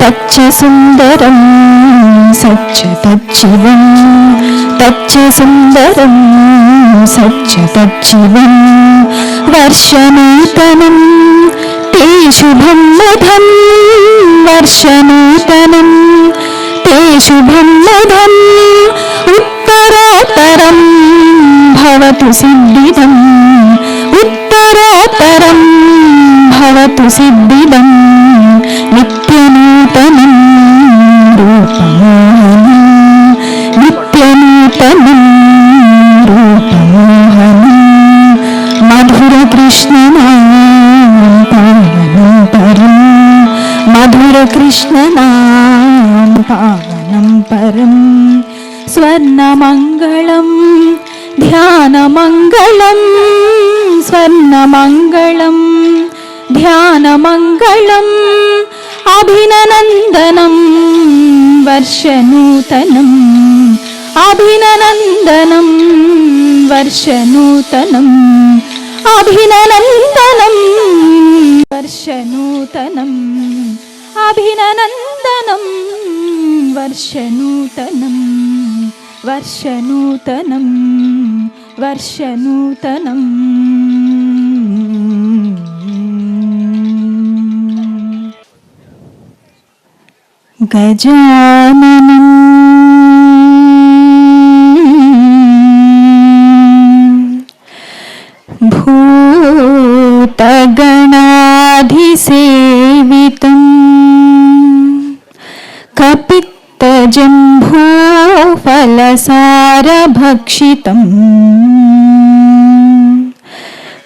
തച്ചുസുന്ദരം സച്ച തച്ചിവം തച്ചുസുന്ദരം സച്ച തച്ചിവം വർഷനൂതനം തേ ശുഭം മധം വർഷനൂതനം തേ ശുഭം മധം ഭവതു സിദ്ധിദം ഉത്തരോത്തരം ഭവതു സിദ്ധിദം നിത്യനൂതനം രൂപമോഹനം നിത്യനൂതനം രൂപമോഹനം മധുരകൃഷ്ണനാം പാവനം പരം മധുരകൃഷ്ണനാം പാവനം പരം സ്വർണമംഗളം ധ്യാനമംഗളം സ്വർണമംഗളം. ധ്യാനമംഗളം അഭിനനന്ദനം വർഷനൂതനം. അഭിനനന്ദനം വർഷനൂതനം. അഭിനനന്ദനം വർഷനൂതനം. അഭിനനന്ദനം വർഷനൂതനം. വർഷനൂതനം. वर्षनूतनम्। गजाननम्। भूतगणाधिसेवितम्। कपित्तजम्भू फलसारभक्षितम्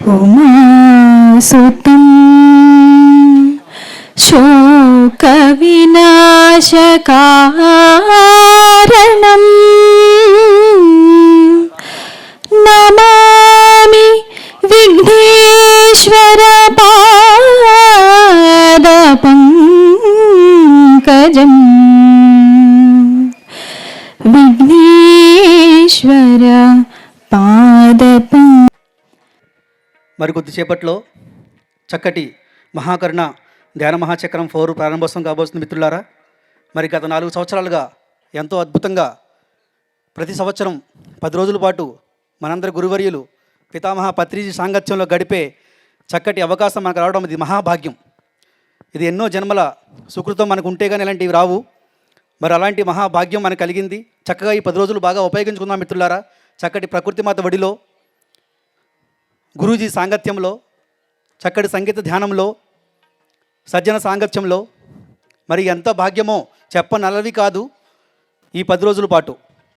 उमासुतम्। शोकविनाशकारणम्। మరి కొద్దిసేపట్లో చక్కటి మహాకరుణ ధ్యాన మహాచక్రం ఫోర్ ప్రారంభోత్సవం కాబోతుంది మిత్రులారా. మరి గత నాలుగు సంవత్సరాలుగా ఎంతో అద్భుతంగా ప్రతి సంవత్సరం పది రోజుల పాటు మనందరి గురువర్యులు పితామహ పత్రిజీ సాంగత్యంలో గడిపే చక్కటి అవకాశం మనకు రావడం ఇది మహాభాగ్యం. ఇది ఎన్నో జన్మల సుకృతం మనకు ఉంటే కానీ ఇలాంటివి రావు. మరి అలాంటి మహాభాగ్యం మనకు కలిగింది. చక్కగా ఈ పది రోజులు బాగా ఉపయోగించుకుందాం మిత్రులారా. చక్కటి ప్రకృతి మాత వడిలో గురూజీ సాంగత్యంలో చక్కటి సంగీత ధ్యానంలో సజ్జన సాంగత్యంలో మరి ఎంత భాగ్యమో చెప్పనలవి కాదు. ఈ పది రోజుల పాటు